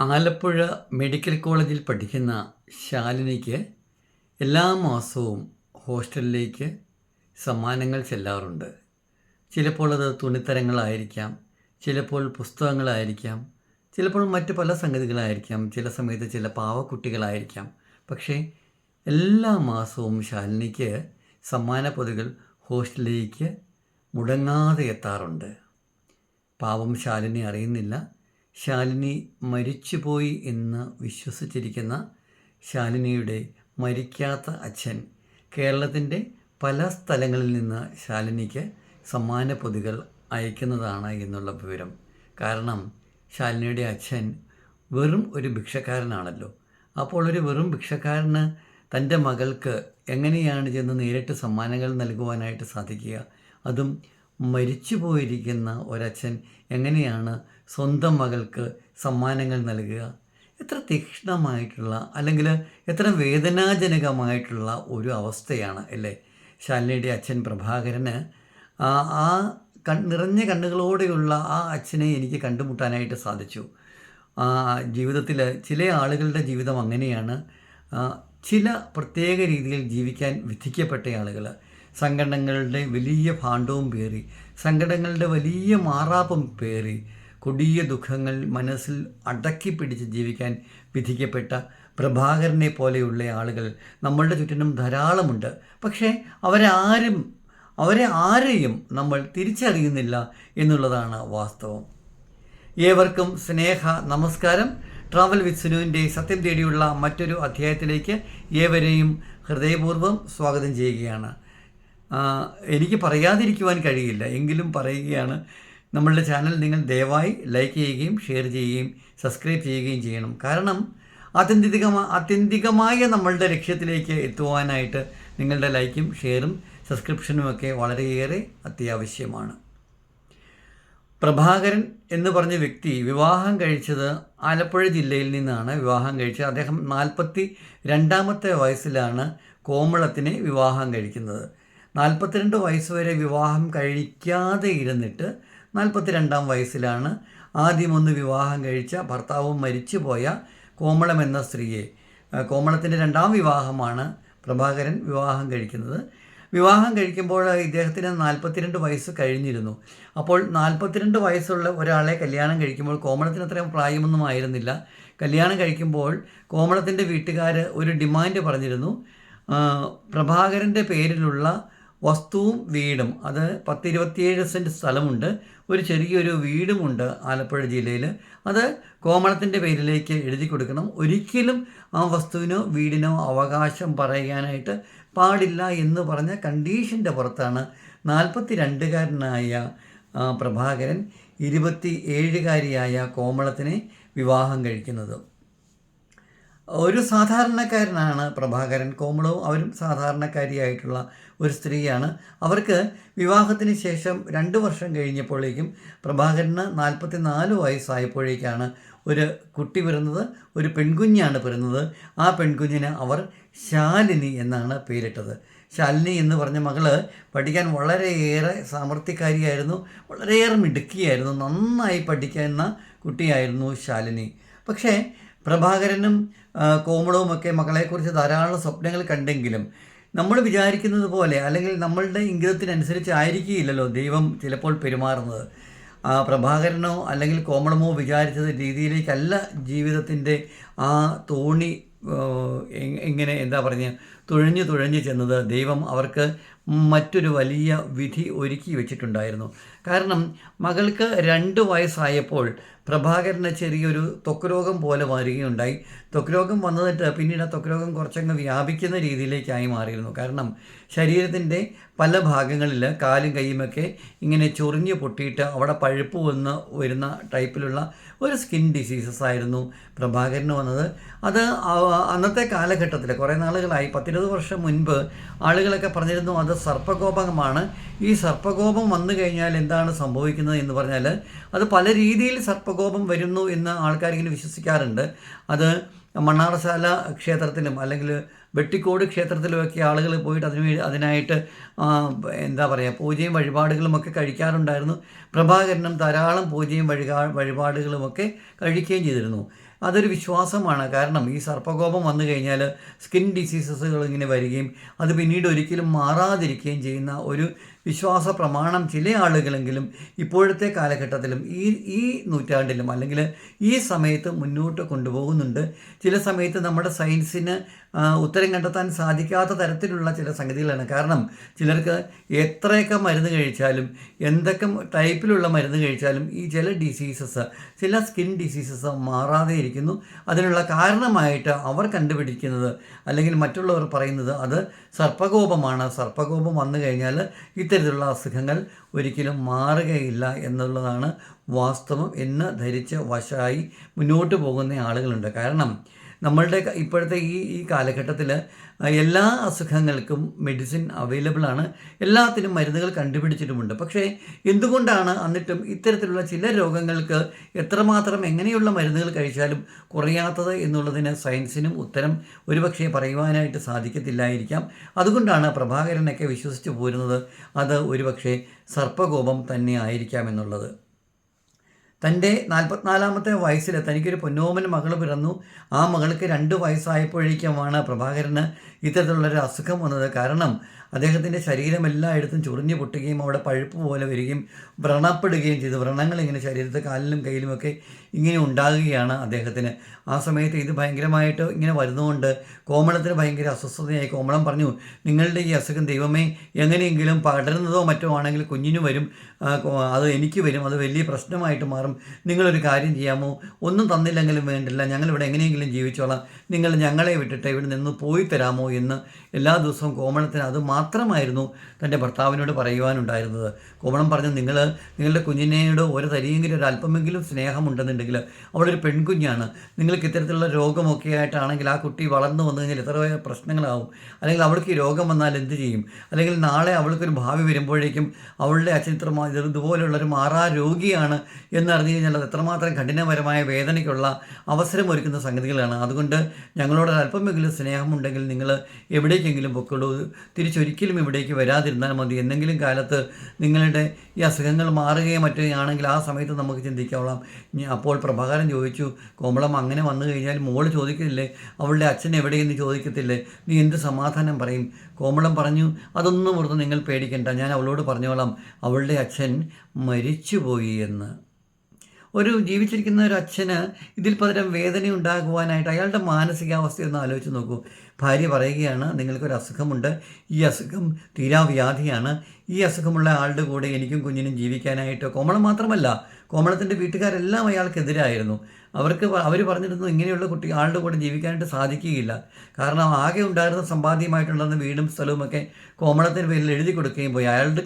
Alappuzha medical കോളേജിൽ പഠിക്കുന്ന ശാലിനിക്ക് എല്ലാ മാസവും ഹോസ്റ്റലിലേക്ക് സമ്മാനങ്ങൾ ചെല്ലാറുണ്ട്. ചിലപ്പോൾ അത് തുണിത്തരങ്ങളായിരിക്കാം ചിലപ്പോൾ പുസ്തകങ്ങളായിരിക്കാം ചിലപ്പോൾ മറ്റ് പല സംഗതികളായിരിക്കാം ചില സമയത്ത് ചില പാവക്കുട്ടികളായിരിക്കാം. പക്ഷേ എല്ലാ മാസവും ശാലിനിക്ക് സമ്മാന പൊതികൾ ഹോസ്റ്റലിലേക്ക് മുടങ്ങാതെ എത്താറുണ്ട്. പാവം ശാലിനി അറിയുന്നില്ല. ശാലിനി മരിച്ചുപോയി എന്ന് വിശ്വസിച്ചിരിക്കുന്ന ശാലിനിയുടെ മരിക്കാത്ത അച്ഛൻ കേരളത്തിന്റെ പല സ്ഥലങ്ങളിൽ നിന്ന് ശാലിനിക്ക് സമ്മാന പൊതികൾ അയക്കുന്നതാണ് എന്നുള്ള വിവരം. കാരണം ശാലിനിയുടെ അച്ഛൻ വെറും ഒരു ഭിക്ഷക്കാരനാണല്ലോ. അപ്പോൾ ഒരു വെറും ഭിക്ഷക്കാരന് തന്റെ മകൾക്ക് എങ്ങനെയാണ് ചെന്ന് നേരിട്ട് സമ്മാനങ്ങൾ നൽകുവാനായിട്ട് സാധിക്കുക? അതും മരിച്ചു പോയിരിക്കുന്ന ഒരച്ഛൻ എങ്ങനെയാണ് സ്വന്തം മകൾക്ക് സമ്മാനങ്ങൾ നൽകുക? എത്ര തീക്ഷ്ണമായിട്ടുള്ള അല്ലെങ്കിൽ എത്ര വേദനാജനകമായിട്ടുള്ള ഒരു അവസ്ഥയാണ് അല്ലേ? ശാലിനിയുടെ അച്ഛൻ പ്രഭാകരന് ആ കൺ നിറഞ്ഞ കണ്ണുകളോടെയുള്ള ആ അച്ഛനെ എനിക്ക് കണ്ടുമുട്ടാനായിട്ട് സാധിച്ചു. ആ ജീവിതത്തിൽ ചില ആളുകളുടെ ജീവിതം അങ്ങനെയാണ്. ചില പ്രത്യേക രീതിയിൽ ജീവിക്കാൻ വിധിക്കപ്പെട്ട ആളുകൾ സങ്കടങ്ങളുടെ വലിയ ഭാണ്ഡവും പേറി സങ്കടങ്ങളുടെ വലിയ മാറാപ്പും പേറി കൊടിയ ദുഃഖങ്ങൾ മനസ്സിൽ അടക്കി പിടിച്ച് ജീവിക്കാൻ വിധിക്കപ്പെട്ട പ്രഭാകരനെ പോലെയുള്ള ആളുകൾ നമ്മളുടെ ചുറ്റിനും ധാരാളമുണ്ട്. പക്ഷേ അവരാരും അവരെ ആരെയും നമ്മൾ തിരിച്ചറിയുന്നില്ല എന്നുള്ളതാണ് വാസ്തവം. ഏവർക്കും സ്നേഹ നമസ്കാരം. ട്രാവൽ വിത്ത് സുനുവിന്റെ സത്യം തേടിയുള്ള മറ്റൊരു അധ്യായത്തിലേക്ക് ഏവരെയും ഹൃദയപൂർവം സ്വാഗതം ചെയ്യുകയാണ്. എനിക്ക് പറയാതിരിക്കുവാൻ കഴിയില്ല. എങ്കിലും പറയുകയാണ് നമ്മളുടെ ചാനൽ നിങ്ങൾ ദയവായി ലൈക്ക് ചെയ്യുകയും ഷെയർ ചെയ്യുകയും സബ്സ്ക്രൈബ് ചെയ്യുകയും ചെയ്യണം. കാരണം ആത്യന്തികമായ ആത്യന്തികമായ നമ്മളുടെ ലക്ഷ്യത്തിലേക്ക് എത്തുവാനായിട്ട് നിങ്ങളുടെ ലൈക്കും ഷെയറും സബ്സ്ക്രിപ്ഷനും ഒക്കെ വളരെയേറെ അത്യാവശ്യമാണ്. പ്രഭാകരൻ എന്ന് പറഞ്ഞ വ്യക്തി വിവാഹം കഴിച്ചത് ആലപ്പുഴ ജില്ലയിൽ നിന്നാണ് വിവാഹം കഴിച്ചത്. അദ്ദേഹം നാൽപ്പത്തി രണ്ടാമത്തെ വയസ്സിലാണ് കോമളത്തിനെ വിവാഹം കഴിക്കുന്നത്. നാൽപ്പത്തിരണ്ട് വയസ്സ് വരെ വിവാഹം കഴിക്കാതെ ഇരുന്നിട്ട് നാൽപ്പത്തി രണ്ടാം വയസ്സിലാണ് ആദ്യമൊന്ന് വിവാഹം കഴിച്ച ഭർത്താവും മരിച്ചു പോയ കോമളം എന്ന സ്ത്രീയെ. കോമളത്തിന്റെ രണ്ടാം വിവാഹമാണ് പ്രഭാകരൻ വിവാഹം കഴിക്കുന്നത്. വിവാഹം കഴിക്കുമ്പോൾ ഇദ്ദേഹത്തിന് നാൽപ്പത്തിരണ്ട് വയസ്സ് കഴിഞ്ഞിരുന്നു. അപ്പോൾ നാൽപ്പത്തിരണ്ട് വയസ്സുള്ള ഒരാളെ കല്യാണം കഴിക്കുമ്പോൾ കോമളത്തിന് അത്രയും പ്രായമൊന്നും ആയിരുന്നില്ല. കല്യാണം കഴിക്കുമ്പോൾ കോമളത്തിന്റെ വീട്ടുകാർ ഒരു ഡിമാൻഡ് പറഞ്ഞിരുന്നു. പ്രഭാകരന്റെ പേരിലുള്ള വസ്തുവും വീടും. അത് പത്തിരുപത്തിയേഴ് സെന്റ് സ്ഥലമുണ്ട്. ഒരു ചെറിയൊരു വീടുമുണ്ട് ആലപ്പുഴ ജില്ലയിൽ അത് കോമളത്തിന്റെ പേരിലേക്ക് എഴുതി കൊടുക്കണം. ഒരിക്കലും ആ വസ്തുവിനോ വീടിനോ അവകാശം പറയാനായിട്ട് പാടില്ല എന്ന് പറഞ്ഞ കണ്ടീഷന്റെ പുറത്താണ് നാൽപ്പത്തി രണ്ടുകാരനായ പ്രഭാകരൻ ഇരുപത്തി ഏഴുകാരിയായ കോമളത്തിനെ വിവാഹം കഴിക്കുന്നത്. ഒരു സാധാരണക്കാരനാണ് പ്രഭാകരൻ. കോമളവും അവരും സാധാരണക്കാരിയായിട്ടുള്ള ഒരു സ്ത്രീയാണ്. അവർക്ക് വിവാഹത്തിന് ശേഷം രണ്ട് വർഷം കഴിഞ്ഞപ്പോഴേക്കും പ്രഭാകരന് നാൽപ്പത്തി നാല് വയസ്സായപ്പോഴേക്കാണ് ഒരു കുട്ടി പിറന്നത് ഒരു പെൺകുഞ്ഞാണ് പിറന്നത്. ആ പെൺകുഞ്ഞിന് അവർ ശാലിനി എന്നാണ് പേരിട്ടത്. ശാലിനി എന്ന് പറഞ്ഞ മകൾ പഠിക്കാൻ വളരെയേറെ സാമർത്ഥ്യക്കാരിയായിരുന്നു വളരെയേറെ മിടുക്കിയായിരുന്നു നന്നായി പഠിക്കുന്ന കുട്ടിയായിരുന്നു ശാലിനി. പക്ഷേ പ്രഭാകരനും കോമളവും കോമളവുമൊക്കെ മകളെക്കുറിച്ച് ധാരാളം സ്വപ്നങ്ങൾ കണ്ടെങ്കിലും നമ്മൾ വിചാരിക്കുന്നത് പോലെ അല്ലെങ്കിൽ നമ്മളുടെ ഇംഗിതത്തിനനുസരിച്ച് ആയിരിക്കില്ലല്ലോ ദൈവം ചിലപ്പോൾ പെരുമാറുന്നത്. പ്രഭാകരനോ അല്ലെങ്കിൽ കോമളമോ വിചാരിച്ചത് രീതിയിലേക്കല്ല ജീവിതത്തിന്റെ ആ തോണി എങ്ങനെ എന്താ പറഞ്ഞ് തുഴഞ്ഞു തുഴഞ്ഞു ചെന്നത്. ദൈവം അവർക്ക് മറ്റൊരു വലിയ വിധി ഒരുക്കി വെച്ചിട്ടുണ്ടായിരുന്നു. കാരണം മകൾക്ക് രണ്ട് വയസ്സായപ്പോൾ പ്രഭാകരന് ചെറിയൊരു ത്വക്ക് രോഗം പോലെ വരികയുണ്ടായി ത്വക്ക് രോഗം വന്നിട്ട് പിന്നീട് ആ ത്വക്ക് രോഗം കുറച്ചങ്ങ് വ്യാപിക്കുന്ന രീതിയിലേക്കായി മാറിയിരുന്നു. കാരണം ശരീരത്തിന്റെ പല ഭാഗങ്ങളിൽ കാലും കൈയുമൊക്കെ ഇങ്ങനെ ചൊറിഞ്ഞ് പൊട്ടിയിട്ട് അവിടെ പഴുപ്പ് വന്ന് വരുന്ന ടൈപ്പിലുള്ള ഒരു സ്കിൻ ഡിസീസസ് ആയിരുന്നു പ്രഭാകരന് വന്നത്. അത് അന്നത്തെ കാലഘട്ടത്തിൽ കുറേ നാളുകളായി പത്തിരുപത് വർഷം മുൻപ് ആളുകളൊക്കെ പറഞ്ഞിരുന്നു അത് സർപ്പകോപമാണ്. ഈ സർപ്പകോപം വന്നു കഴിഞ്ഞാൽ എന്താണ് സംഭവിക്കുന്നത് എന്ന് പറഞ്ഞാൽ അത് പല രീതിയിൽ സർപ്പകോപം വരുന്നു എന്ന് ആൾക്കാരിങ്ങനെ വിശ്വസിക്കാറുണ്ട്. അത് മണ്ണാറശാല ക്ഷേത്രത്തിലും അല്ലെങ്കിൽ വെട്ടിക്കോട് ക്ഷേത്രത്തിലുമൊക്കെ ആളുകൾ പോയിട്ട് അതിന് അതിനായിട്ട് എന്താ പറയുക പൂജയും വഴിപാടുകളുമൊക്കെ കഴിക്കാറുണ്ടായിരുന്നു. പ്രഭാകരനും ധാരാളം പൂജയും വഴികാ വഴിപാടുകളുമൊക്കെ കഴിക്കുകയും ചെയ്തിരുന്നു. അതൊരു വിശ്വാസമാണ്. കാരണം ഈ സർപ്പകോപം വന്നു കഴിഞ്ഞാൽ സ്കിൻ ഡിസീസസുകൾ ഇങ്ങനെ വരികയും അത് പിന്നീട് ഒരിക്കലും മാറാതിരിക്കുകയും ചെയ്യുന്ന ഒരു വിശ്വാസ പ്രമാണം ചില ആളുകളെങ്കിലും ഇപ്പോഴത്തെ കാലഘട്ടത്തിലും ഈ ഈ നൂറ്റാണ്ടിലും അല്ലെങ്കിൽ ഈ സമയത്ത് മുന്നോട്ട് കൊണ്ടുപോകുന്നുണ്ട്. ചില സമയത്ത് നമ്മുടെ സയൻസിന് ഉത്തരം കണ്ടെത്താൻ സാധിക്കാത്ത തരത്തിലുള്ള ചില സംഗതികളാണ്. കാരണം ചിലർക്ക് എത്രയൊക്കെ മരുന്ന് കഴിച്ചാലും എന്തൊക്കെ ടൈപ്പിലുള്ള മരുന്ന് കഴിച്ചാലും ഈ ചില ഡിസീസസ് ചില സ്കിൻ ഡിസീസസ് മാറാതെ ഇരിക്കുന്നു. അതിനുള്ള കാരണമായിട്ട് അവർ കണ്ടുപിടിക്കുന്നത് അല്ലെങ്കിൽ മറ്റുള്ളവർ പറയുന്നത് അത് സർപ്പകോപമാണ്. സർപ്പകോപം വന്നു കഴിഞ്ഞാൽ ഇത്തരത്തിലുള്ള അസുഖങ്ങൾ ഒരിക്കലും മാറുകയില്ല എന്നുള്ളതാണ് വാസ്തവം എന്ന് ധരിച്ച് വശമായി മുന്നോട്ട് പോകുന്ന ആളുകളുണ്ട്. കാരണം നമ്മളുടെ ഇപ്പോഴത്തെ ഈ ഈ കാലഘട്ടത്തിൽ എല്ലാ അസുഖങ്ങൾക്കും മെഡിസിൻ അവൈലബിൾ ആണ്. എല്ലാത്തിനും മരുന്നുകൾ കണ്ടുപിടിച്ചിട്ടുമുണ്ട്. പക്ഷേ എന്തുകൊണ്ടാണ് എന്നിട്ടും ഇത്തരത്തിലുള്ള ചില രോഗങ്ങൾക്ക് എത്രമാത്രം എങ്ങനെയുള്ള മരുന്നുകൾ കഴിച്ചാലും കുറയാത്തത് എന്നുള്ളതിന് സയൻസിനും ഉത്തരം ഒരുപക്ഷെ പറയുവാനായിട്ട് സാധിക്കത്തില്ലായിരിക്കാം. അതുകൊണ്ടാണ് പ്രഭാകരനൊക്കെ വിശ്വസിച്ച് പോരുന്നത് അത് ഒരുപക്ഷെ സർപ്പകോപം തന്നെ ആയിരിക്കാം എന്നുള്ളത്. തന്റെ നാൽപ്പത്തിനാലാമത്തെ വയസ്സിൽ തനിക്കൊരു പൊന്നോമൻ മകൾ പിറന്നു. ആ മകൾക്ക് രണ്ട് വയസ്സായപ്പോഴേക്കുമാണ് പ്രഭാകരന് ഇത്തരത്തിലുള്ളൊരു അസുഖം വന്നത്. കാരണം അദ്ദേഹത്തിന്റെ ശരീരം എല്ലായിടത്തും ചൊറിഞ്ഞു പൊട്ടുകയും അവിടെ പഴുപ്പ് പോലെ വരികയും വ്രണപ്പെടുകയും ചെയ്തു. വ്രണങ്ങൾ ഇങ്ങനെ ശരീരത്തെ കാലിലും കയ്യിലുമൊക്കെ ഇങ്ങനെ ഉണ്ടാകുകയാണ് അദ്ദേഹത്തിന്. ആ സമയത്ത് ഇത് ഭയങ്കരമായിട്ട് ഇങ്ങനെ വരുന്നതുകൊണ്ട് കോമളത്തിന് ഭയങ്കര അസ്വസ്ഥതയായി. കോമളം പറഞ്ഞു നിങ്ങളുടെ ഈ അസുഖം ദൈവമേ എങ്ങനെയെങ്കിലും പടരുന്നതോ മറ്റോ ആണെങ്കിൽ കുഞ്ഞിന് വരും. അത് എനിക്ക് വരും. അത് വലിയ പ്രശ്നമായിട്ട് മാറും. നിങ്ങളൊരു കാര്യം ചെയ്യാമോ? ഒന്നും തന്നില്ലെങ്കിലും വേണ്ടില്ല. ഞങ്ങളിവിടെ എങ്ങനെയെങ്കിലും ജീവിച്ചോളാം. നിങ്ങൾ ഞങ്ങളെ വിട്ടിട്ട് ഇവിടെ നിന്ന് പോയി തരാമോ? എന്ന് എല്ലാ ദിവസവും കോമളത്തിന് അത് മാത്രമായിരുന്നു തന്റെ ഭർത്താവിനോട് പറയുവാനുണ്ടായിരുന്നത്. കോമളം പറഞ്ഞു നിങ്ങൾ നിങ്ങളുടെ കുഞ്ഞിനോട് ഒരു തരിയെങ്കിലും ഒരു അല്പമെങ്കിലും സ്നേഹമുണ്ടെന്നുണ്ടെങ്കിൽ അവളൊരു പെൺകുഞ്ഞാണ്. നിങ്ങൾക്ക് ഇത്തരത്തിലുള്ള രോഗമൊക്കെ ആയിട്ടാണെങ്കിൽ ആ കുട്ടി വളർന്നു വന്നു കഴിഞ്ഞാൽ എത്ര പ്രശ്നങ്ങളാവും. അല്ലെങ്കിൽ അവൾക്ക് ഈ രോഗം വന്നാൽ എന്ത് ചെയ്യും? അല്ലെങ്കിൽ നാളെ അവൾക്കൊരു ഭാവി വരുമ്പോഴേക്കും അവളുടെ അച്ഛൻ ഇത്ര മാ- ഇത് ഇതുപോലുള്ളൊരു മാറാ രോഗിയാണ് എന്നറിഞ്ഞു കഴിഞ്ഞാൽ അത് എത്രമാത്രം കഠിനപരമായ വേദനയ്ക്കുള്ള അവസരം ഒരുക്കുന്ന സംഗതികളാണ്. അതുകൊണ്ട് ഞങ്ങളോട് അല്പമെങ്കിലും സ്നേഹമുണ്ടെങ്കിൽ നിങ്ങൾ എവിടേക്കെങ്കിലും പൊക്കോളൂ. തിരിച്ചൊരിക്കലും ഇവിടേക്ക് വരാതിരുന്നാൽ മതി. എന്തെങ്കിലും കാലത്ത് നിങ്ങളുടെ ഈ അസുഖങ്ങൾ മാറുകയോ മറ്റുകയാണെങ്കിൽ ആ സമയത്ത് നമുക്ക് ചിന്തിക്കാവളാം. അപ്പോൾ പ്രഭാകരൻ ചോദിച്ചു കോമളം അങ്ങനെ വന്നു കഴിഞ്ഞാൽ മോൾ ചോദിക്കില്ലേ അവളുടെ അച്ഛൻ എവിടെയെന്ന് ചോദിക്കത്തില്ലേ? നീ എന്ത് സമാധാനം പറയും? കോമളം പറഞ്ഞു അതൊന്നും ഓർത്ത് നിങ്ങൾ പേടിക്കണ്ട. ഞാൻ അവളോട് പറഞ്ഞോളാം. അവളുടെ അച്ഛൻ മരിച്ചുപോയി എന്ന്. ഒരു ജീവിച്ചിരിക്കുന്ന ഒരു അച്ഛന് ഇതിൽ പകരം വേദന ഉണ്ടാകുവാനായിട്ട് അയാളുടെ മാനസികാവസ്ഥയൊന്ന് ആലോചിച്ച് നോക്കൂ. ഭാര്യ പറയുകയാണ് നിങ്ങൾക്കൊരു അസുഖമുണ്ട്. ഈ അസുഖം തീരാവ്യാധിയാണ്. ഈ അസുഖമുള്ള ആളുടെ കൂടെ എനിക്കും കുഞ്ഞിനും ജീവിക്കാനായിട്ട് കോമളം മാത്രമല്ല കോമളത്തിന്റെ വീട്ടുകാരെല്ലാം അയാൾക്കെതിരായിരുന്നു. അവർക്ക് അവർ പറഞ്ഞിരുന്നു ഇങ്ങനെയുള്ള കുട്ടി ആളുടെ കൂടെ ജീവിക്കാനായിട്ട് സാധിക്കുകയില്ല. കാരണം ആകെ ഉണ്ടായിരുന്ന സമ്പാദ്യമായിട്ടുള്ള വീടും സ്ഥലവുമൊക്കെ കോമളത്തിന് പേരിൽ എഴുതി കൊടുക്കുകയും പോയി. അയാളുടെ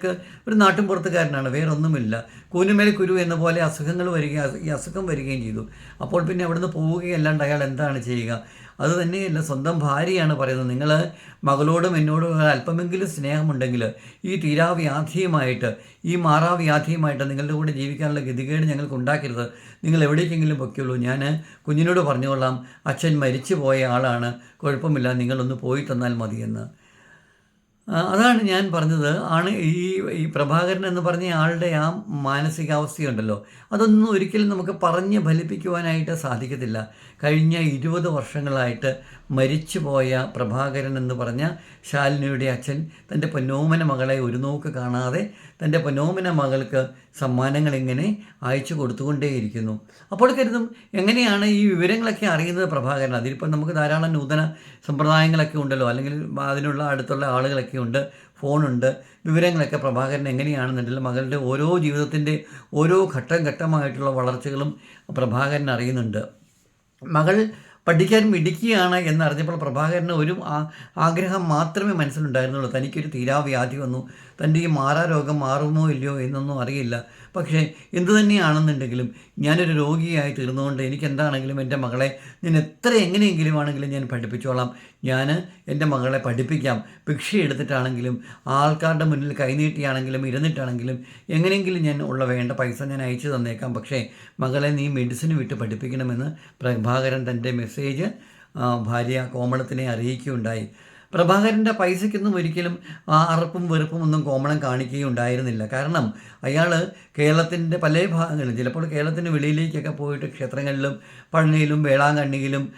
ഒരു നാട്ടിൻ പുറത്തുകാരനാണ് വേറെ ഒന്നുമില്ല കൂനുമേൽ കുരു എന്ന പോലെ അസുഖങ്ങൾ വരികയും ഈ അസുഖം വരികയും ചെയ്തു. അപ്പോൾ പിന്നെ അവിടുന്ന് പോവുകയല്ലാണ്ട് അയാൾ എന്താണ് ചെയ്യുക? അത് തന്നെയല്ല സ്വന്തം ഭാര്യയാണ് പറയുന്നത്. നിങ്ങൾ മകളോടും എന്നോടും അല്പമെങ്കിലും സ്നേഹമുണ്ടെങ്കിൽ ഈ തീരാവ്യാധിയുമായിട്ട് ഈ മാറാവ്യാധിയുമായിട്ട് നിങ്ങളുടെ കൂടെ ജീവിക്കാനുള്ള ഗതികേട് ഞങ്ങൾക്ക് ഉണ്ടാക്കരുത്. നിങ്ങൾ എവിടേക്കെങ്കിലും പൊയ്ക്കുള്ളൂ. ഞാൻ കുഞ്ഞിനോട് പറഞ്ഞുകൊള്ളാം. അച്ഛൻ മരിച്ചു പോയ ആളാണ്. കുഴപ്പമില്ല. നിങ്ങളൊന്ന് പോയി തന്നാൽ മതിയെന്ന്. അതാണ് ഞാൻ പറഞ്ഞത്. ആണ് ഈ ഈ പ്രഭാകരൻ എന്ന് പറഞ്ഞ ആളുടെ ആ മാനസികാവസ്ഥയുണ്ടല്ലോ. അതൊന്നും ഒരിക്കലും നമുക്ക് പറഞ്ഞ് ഫലിപ്പിക്കുവാനായിട്ട് സാധിക്കത്തില്ല. കഴിഞ്ഞ ഇരുപത് വർഷങ്ങളായിട്ട് മരിച്ചുപോയ പ്രഭാകരൻ എന്ന് പറഞ്ഞ ശാലിനിയുടെ അച്ഛൻ തന്റെ പൊന്നോമന മകളെ ഒരു നോക്ക് കാണാതെ തന്റെ പൊനോമിന മകൾക്ക് സമ്മാനങ്ങൾ ഇങ്ങനെ അയച്ചു കൊടുത്തുകൊണ്ടേയിരിക്കുന്നു. അപ്പോൾ കരുതും എങ്ങനെയാണ് ഈ വിവരങ്ങളൊക്കെ അറിയുന്നത് പ്രഭാകരൻ? അതിലിപ്പോൾ നമുക്ക് ധാരാളം നൂതന സമ്പ്രദായങ്ങളൊക്കെ ഉണ്ടല്ലോ. അല്ലെങ്കിൽ അതിനുള്ള അടുത്തുള്ള ആളുകളൊക്കെ ഉണ്ട് ഫോണുണ്ട് വിവരങ്ങളൊക്കെ പ്രഭാകരൻ എങ്ങനെയാണെന്നുണ്ടെങ്കിൽ മകളുടെ ഓരോ ജീവിതത്തിന്റെ ഓരോ ഘട്ടം ഘട്ടമായിട്ടുള്ള വളർച്ചകളും പ്രഭാകരൻ അറിയുന്നുണ്ട്. മകൾ പഠിക്കാൻ മിടിക്കുകയാണ് എന്നറിഞ്ഞപ്പോൾ പ്രഭാകരന് ഒരു ആഗ്രഹം മാത്രമേ മനസ്സിലുണ്ടായിരുന്നുള്ളൂ. തനിക്കൊരു തീരാവ്യാധി വന്നു. തന്റെ ഈ മാറാ രോഗം മാറുമോ ഇല്ലയോ എന്നൊന്നും അറിയില്ല. പക്ഷേ എന്തു തന്നെയാണെന്നുണ്ടെങ്കിലും ഞാനൊരു രോഗിയായി തീർന്നുകൊണ്ട് എനിക്ക് എന്താണെങ്കിലും എന്റെ മകളെ ഞാൻ എത്ര എങ്ങനെയെങ്കിലും ആണെങ്കിലും ഞാൻ പഠിപ്പിച്ചോളാം. ഞാൻ എന്റെ മകളെ പഠിപ്പിക്കാം. ഭിക്ഷ എടുത്തിട്ടാണെങ്കിലും ആൾക്കാരുടെ മുന്നിൽ കൈനീട്ടിയാണെങ്കിലും ഇരുന്നിട്ടാണെങ്കിലും എങ്ങനെയെങ്കിലും ഞാൻ ഉള്ള വേണ്ട പൈസ ഞാൻ അയച്ചു തന്നേക്കാം. പക്ഷേ മകളെ നീ മെഡിസിൻ വിട്ട് പഠിപ്പിക്കണമെന്ന് പ്രഭാകരൻ തന്റെ മെസ്സേജ് ഭാര്യ കോമളത്തിനെ അറിയിക്കുകയുണ്ടായി. പ്രഭാകരന്റെ പൈസയ്ക്കൊന്നും ഒരിക്കലും ആ അറപ്പും വെറുപ്പും ഒന്നും കോമളം കാണിക്കുകയുണ്ടായിരുന്നില്ല. കാരണം അയാൾ കേരളത്തിന്റെ പല ഭാഗങ്ങളിലും ചിലപ്പോൾ കേരളത്തിന് വെളിയിലേക്കൊക്കെ പോയിട്ട് ക്ഷേത്രങ്ങളിലും പഴനിയിലും വേളാങ്കണ്ണിയിലും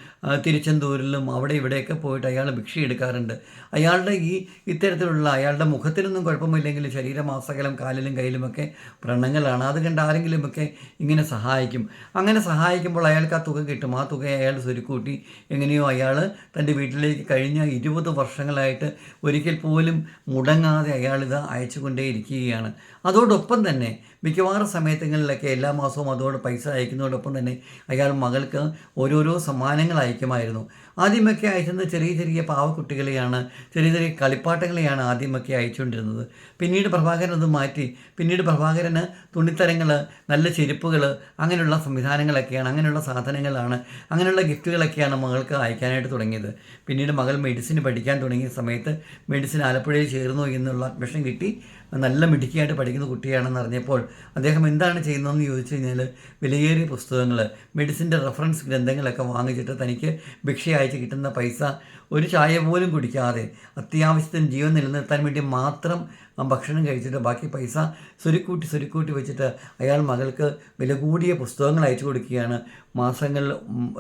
തിരുച്ചെന്തൂരിലും അവിടെ ഇവിടെയൊക്കെ പോയിട്ട് അയാൾ ഭിക്ഷ എടുക്കാറുണ്ട്. അയാളുടെ ഈ ഇത്തരത്തിലുള്ള അയാളുടെ മുഖത്തിനൊന്നും കുഴപ്പമില്ലെങ്കിൽ ശരീരമാസകലം കാലിലും കയ്യിലുമൊക്കെ വ്രണങ്ങളാണ്. അത് കണ്ട് ആരെങ്കിലുമൊക്കെ ഇങ്ങനെ സഹായിക്കും. അങ്ങനെ സഹായിക്കുമ്പോൾ അയാൾക്ക് ആ തുക കിട്ടും. ആ തുക അയാൾ സ്വരുക്കൂട്ടി എങ്ങനെയോ അയാൾ തന്റെ വീട്ടിലേക്ക് കഴിഞ്ഞ ഇരുപത് വർഷങ്ങളായിട്ട് ഒരിക്കൽ പോലും മുടങ്ങാതെ അയാളിത് അയച്ചുകൊണ്ടേയിരിക്കുകയാണ്. അതോടൊപ്പം തന്നെ മിക്കവാറും സമയത്തുകളിലൊക്കെ എല്ലാ മാസവും അതോട് പൈസ അയക്കുന്നതോടൊപ്പം തന്നെ അയാൾ മകൾക്ക് ഓരോരോ സമ്മാനങ്ങൾ അയക്കുമായിരുന്നു. ആദ്യമൊക്കെ അയച്ചിരുന്ന ചെറിയ ചെറിയ പാവക്കുട്ടികളെയാണ് ചെറിയ ചെറിയ കളിപ്പാട്ടങ്ങളെയാണ് ആദ്യമൊക്കെ അയച്ചുകൊണ്ടിരുന്നത്. പിന്നീട് പ്രഭാകരൻ അത് മാറ്റി പിന്നീട് പ്രഭാകരന് തുണിത്തരങ്ങൾ നല്ല ചെരുപ്പുകൾ അങ്ങനെയുള്ള സംവിധാനങ്ങളൊക്കെയാണ് അങ്ങനെയുള്ള സാധനങ്ങളാണ് അങ്ങനെയുള്ള ഗിഫ്റ്റുകളൊക്കെയാണ് മകൾക്ക് അയക്കാനായിട്ട് തുടങ്ങിയത്. പിന്നീട് മകൾ മെഡിസിൻ പഠിക്കാൻ തുടങ്ങിയ സമയത്ത് മെഡിസിൻ ആലപ്പുഴയിൽ ചേർന്നു എന്നുള്ള അഡ്മിഷൻ കിട്ടി. നല്ല മിടുക്കിയായിട്ട് പഠിക്കുന്ന കുട്ടിയാണെന്ന് അറിഞ്ഞപ്പോൾ അദ്ദേഹം എന്താണ് ചെയ്യുന്നതെന്ന് ചോദിച്ചു കഴിഞ്ഞാൽ വിലയേറിയ പുസ്തകങ്ങൾ മെഡിസിന്റെ റെഫറൻസ് ഗ്രന്ഥങ്ങളൊക്കെ വാങ്ങിച്ചിട്ട് തനിക്ക് ഭിക്ഷ അയച്ച് കിട്ടുന്ന പൈസ ഒരു ചായ പോലും കുടിക്കാതെ അത്യാവശ്യത്തിന് ജീവൻ നിലനിർത്താൻ വേണ്ടി മാത്രം ഭക്ഷണം കഴിച്ചിട്ട് ബാക്കി പൈസ സ്വരുക്കൂട്ടി സ്വരുക്കൂട്ടി വെച്ചിട്ട് അയാൾ മകൾക്ക് വില കൂടിയ പുസ്തകങ്ങൾ അയച്ചു കൊടുക്കുകയാണ്. മാസങ്ങളിൽ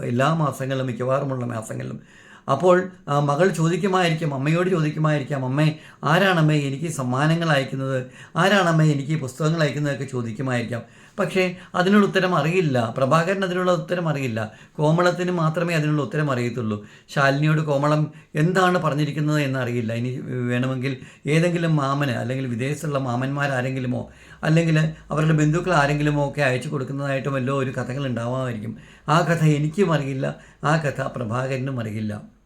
എല്ലാ മാസങ്ങളിലും മിക്കവാറുമുള്ള മാസങ്ങളിലും. അപ്പോൾ മകൾ ചോദിക്കുമായിരിക്കും അമ്മയോട് ചോദിക്കുമായിരിക്കാം അമ്മേ ആരാണമ്മേ എനിക്ക് സമ്മാനങ്ങൾ അയക്കുന്നത്? ആരാണമ്മേ എനിക്ക് പുസ്തകങ്ങൾ അയക്കുന്നതൊക്കെ ചോദിക്കുമായിരിക്കാം. പക്ഷേ അതിനുള്ള ഉത്തരം അറിയില്ല. പ്രഭാകരൻ അതിനുള്ള ഉത്തരം അറിയില്ല. കോമളത്തിന് മാത്രമേ അതിനുള്ള ഉത്തരം അറിയത്തുള്ളൂ. ശാലിനിയോട് കോമളം എന്താണ് പറഞ്ഞിരിക്കുന്നത് എന്നറിയില്ല ഇനി വേണമെങ്കിൽ ഏതെങ്കിലും മാമന് അല്ലെങ്കിൽ വിദേശത്തുള്ള മാമന്മാരാരെങ്കിലുമോ അല്ലെങ്കിൽ അവരുടെ ബന്ധുക്കൾ ആരെങ്കിലുമോ ഒക്കെ അയച്ചു കൊടുക്കുന്നതായിട്ടും വല്ലോ ഒരു കഥകൾ ഉണ്ടാവാമായിരിക്കും. ആ കഥ എനിക്കും അറിയില്ല. ആ കഥ പ്രഭാകരനും അറിയില്ല.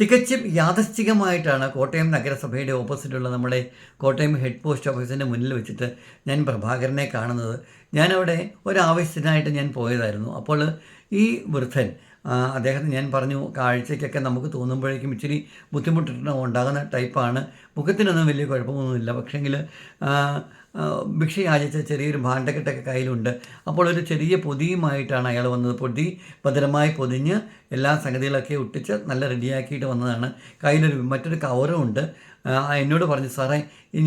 തികച്ചും യാദശ്ചികമായിട്ടാണ് കോട്ടയം നഗരസഭയുടെ ഓപ്പോസിറ്റുള്ള നമ്മുടെ കോട്ടയം ഹെഡ് പോസ്റ്റ് ഓഫീസിന്റെ മുന്നിൽ വെച്ചിട്ട് ഞാൻ പ്രഭാകരനെ കാണുന്നത്. ഞാനവിടെ ഒരാവശ്യത്തിനായിട്ട് ഞാൻ പോയതായിരുന്നു. അപ്പോൾ ഈ വൃദ്ധൻ അദ്ദേഹത്തിന് ഞാൻ പറഞ്ഞു കാഴ്ചയ്ക്കൊക്കെ നമുക്ക് തോന്നുമ്പോഴേക്കും ഇച്ചിരി ബുദ്ധിമുട്ടുണ്ടാകുന്ന ടൈപ്പാണ് മുഖത്തിനൊന്നും വലിയ കുഴപ്പമൊന്നുമില്ല. പക്ഷേങ്കിൽ ഭിക്ഷ ചെറിയൊരു ഭാണ്ഡക്കെട്ടൊക്കെ കയ്യിലുണ്ട്. അപ്പോൾ ഒരു ചെറിയ പൊതിയുമായിട്ടാണ് അയാൾ വന്നത്. പൊതി ഭദ്രമായി പൊതിഞ്ഞ് എല്ലാ സംഗതികളൊക്കെ ഒട്ടിച്ച് നല്ല റെഡിയാക്കിയിട്ട് വന്നതാണ്. കയ്യിലൊരു മറ്റൊരു കവറും ഉണ്ട് എന്നോട് പറഞ്ഞു സാറേ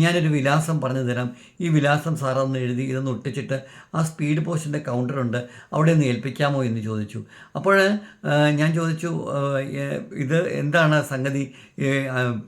ഞാനൊരു വിലാസം പറഞ്ഞു തരാം. ഈ വിലാസം സാറൊന്ന് എഴുതി ഇതൊന്ന് ഒട്ടിച്ചിട്ട് ആ സ്പീഡ് പോസ്റ്റിന്റെ കൗണ്ടറുണ്ട്. അവിടെ ഒന്ന് ഏൽപ്പിക്കാമോ എന്ന് ചോദിച്ചു. അപ്പോൾ ഞാൻ ചോദിച്ചു ഇത് എന്താണ് സംഗതി?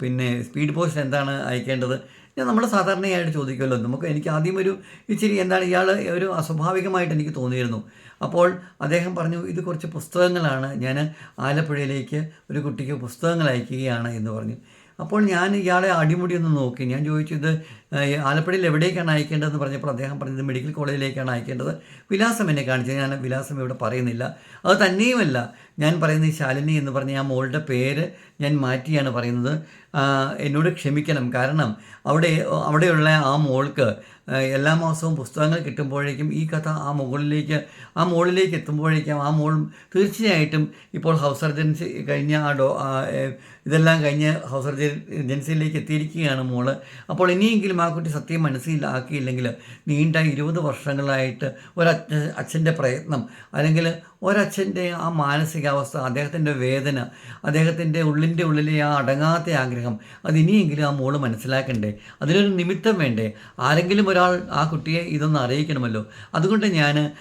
പിന്നെ സ്പീഡ് പോസ്റ്റ് എന്താണ് അയക്കേണ്ടത്? ഞാൻ നമ്മൾ സാധാരണയായിട്ട് ചോദിക്കുമല്ലോ നമുക്ക് എനിക്ക് ആദ്യം ഒരു ഇച്ചിരി എന്താണ് ഇയാൾ ഒരു അസ്വാഭാവികമായിട്ട് എനിക്ക് തോന്നിയിരുന്നു. അപ്പോൾ അദ്ദേഹം പറഞ്ഞു ഇത് കുറച്ച് പുസ്തകങ്ങളാണ്. ഞാൻ ആലപ്പുഴയിലേക്ക് ഒരു കുട്ടിക്ക് പുസ്തകങ്ങൾ അയക്കുകയാണ് എന്ന് പറഞ്ഞു. അപ്പോൾ ഞാൻ ഇയാളെ അടിമുടി ഒന്ന് നോക്കി. ഞാൻ ചോദിച്ചു ഇത് ആലപ്പുഴയിൽ എവിടേക്കാണ് അയക്കേണ്ടതെന്ന് പറഞ്ഞപ്പോൾ അദ്ദേഹം പറഞ്ഞത് മെഡിക്കൽ കോളേജിലേക്കാണ് അയക്കേണ്ടത്. വിലാസം എന്നെ കാണിച്ചത്? ഞാൻ വിലാസം ഇവിടെ പറയുന്നില്ല. അത് തന്നെയുമല്ല. ഞാൻ പറയുന്നത് ശാലിനി എന്ന് പറഞ്ഞ ആ മോളുടെ പേര് ഞാൻ മാറ്റിയാണ് പറയുന്നത്. എന്നോട് ക്ഷമിക്കണം. കാരണം അവിടെ അവിടെയുള്ള ആ മോൾക്ക് എല്ലാ മാസവും പുസ്തകങ്ങൾ കിട്ടുമ്പോഴേക്കും ഈ കഥ ആ മുകളിലേക്ക് ആ മോളിലേക്ക് എത്തുമ്പോഴേക്കും ആ മോൾ തീർച്ചയായിട്ടും ഇപ്പോൾ ഹൗസ് സർജൻസി കഴിഞ്ഞ ആ ഡോ ഇതെല്ലാം കഴിഞ്ഞ് ഹൗസ് സർജൻ ഏജൻസിയിലേക്ക് എത്തിയിരിക്കുകയാണ് മോൾ. അപ്പോൾ ഇനിയെങ്കിലും ആ കുട്ടി സത്യം മനസ്സിലാക്കിയില്ലെങ്കിൽ നീണ്ട ഇരുപത് വർഷങ്ങളായിട്ട് ഒരു അച്ഛന്റെ പ്രയത്നം അല്ലെങ്കിൽ ഒരച്ഛന്റെ ആ മാനസികാവസ്ഥ അദ്ദേഹത്തിന്റെ വേദന അദ്ദേഹത്തിന്റെ ഉള്ളിന്റെ ഉള്ളിലെ ആ അടങ്ങാത്ത ആഗ്രഹം അത് ഇനിയെങ്കിലും ആ മോൾ മനസ്സിലാക്കണ്ടേ? അതിനൊരു നിമിത്തം വേണ്ടേ? ആരെങ്കിലും ഒരാൾ ആ കുട്ടിയെ ഇതൊന്ന് അറിയിക്കണമല്ലോ. അതുകൊണ്ട് ഞാൻ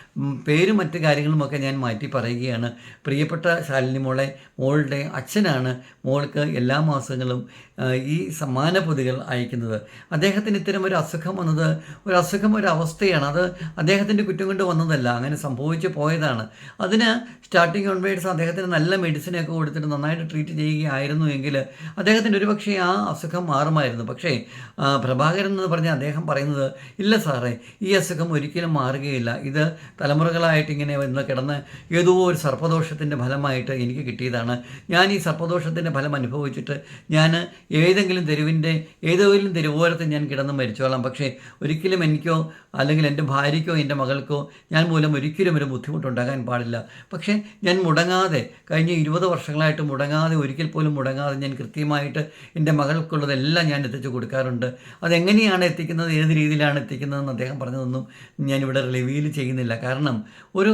പേരും മറ്റു കാര്യങ്ങളുമൊക്കെ ഞാൻ മാറ്റി പറയുകയാണ്. പ്രിയപ്പെട്ട ശാലിനി മോളെ മോളുടെ അച്ഛനാണ് മോൾക്ക് എല്ലാ മാസങ്ങളും ഈ സമ്മാന പൊതികൾ അയക്കുന്നത്. അദ്ദേഹത്തിന് ഇത്തരം ഒരു അസുഖം വന്നത് ഒരു അസുഖം ഒരു അവസ്ഥയാണ്. അത് അദ്ദേഹത്തിന്റെ കുറ്റം കൊണ്ട് വന്നതല്ല അങ്ങനെ സംഭവിച്ചു പോയതാണ്. അതിന് സ്റ്റാർട്ടിങ് ഓൺവേഡ്സ് അദ്ദേഹത്തിന് നല്ല മെഡിസിനൊക്കെ കൊടുത്തിട്ട് നന്നായിട്ട് ട്രീറ്റ് ചെയ്യുകയായിരുന്നു എങ്കിൽ അദ്ദേഹത്തിന്റെ ഒരുപക്ഷെ ആ അസുഖം മാറുമായിരുന്നു. പക്ഷേ പ്രഭാകരൻ എന്ന് പറഞ്ഞ അദ്ദേഹം പറയുന്നത് ഇല്ല സാറേ ഈ അസുഖം ഒരിക്കലും മാറുകയില്ല. ഇത് തലമുറകളായിട്ട് ഇങ്ങനെ വന്ന് കിടന്ന് ഏതോ ഒരു സർപ്പദോഷത്തിന്റെ ഫലമായിട്ട് എനിക്ക് കിട്ടിയതാണ്. ഞാൻ ഈ സർപ്പദോഷത്തിന്റെ ഫലം അനുഭവിച്ചിട്ട് ഞാൻ ഏതെങ്കിലും തെരുവിന്റെ ഏതെങ്കിലും തെരുവോരത്ത് ഞാൻ കിടന്ന് മരിച്ചോളാം. പക്ഷേ ഒരിക്കലും എനിക്കോ അല്ലെങ്കിൽ എന്റെ ഭാര്യയ്ക്കോ എന്റെ മകൾക്കോ ഞാൻ മൂലം ഒരിക്കലും ഒരു ബുദ്ധിമുട്ടുണ്ടാകാൻ പാടില്ല. പക്ഷേ ഞാൻ മുടങ്ങാതെ കഴിഞ്ഞ ഇരുപത് വർഷങ്ങളായിട്ട് മുടങ്ങാതെ ഒരിക്കൽ പോലും മുടങ്ങാതെ ഞാൻ കൃത്യമായിട്ട് എന്റെ മകൾക്കുള്ളതെല്ലാം ഞാൻ എത്തിച്ചു കൊടുക്കാറുണ്ട്. അതെങ്ങനെയാണ് എത്തിക്കുന്നത്? ഏത് രീതിയിലാണ് എത്തിക്കുന്നതെന്ന് അദ്ദേഹം പറഞ്ഞതൊന്നും ഞാനിവിടെ റിവീൽ ചെയ്യുന്നില്ല. കാരണം ഒരു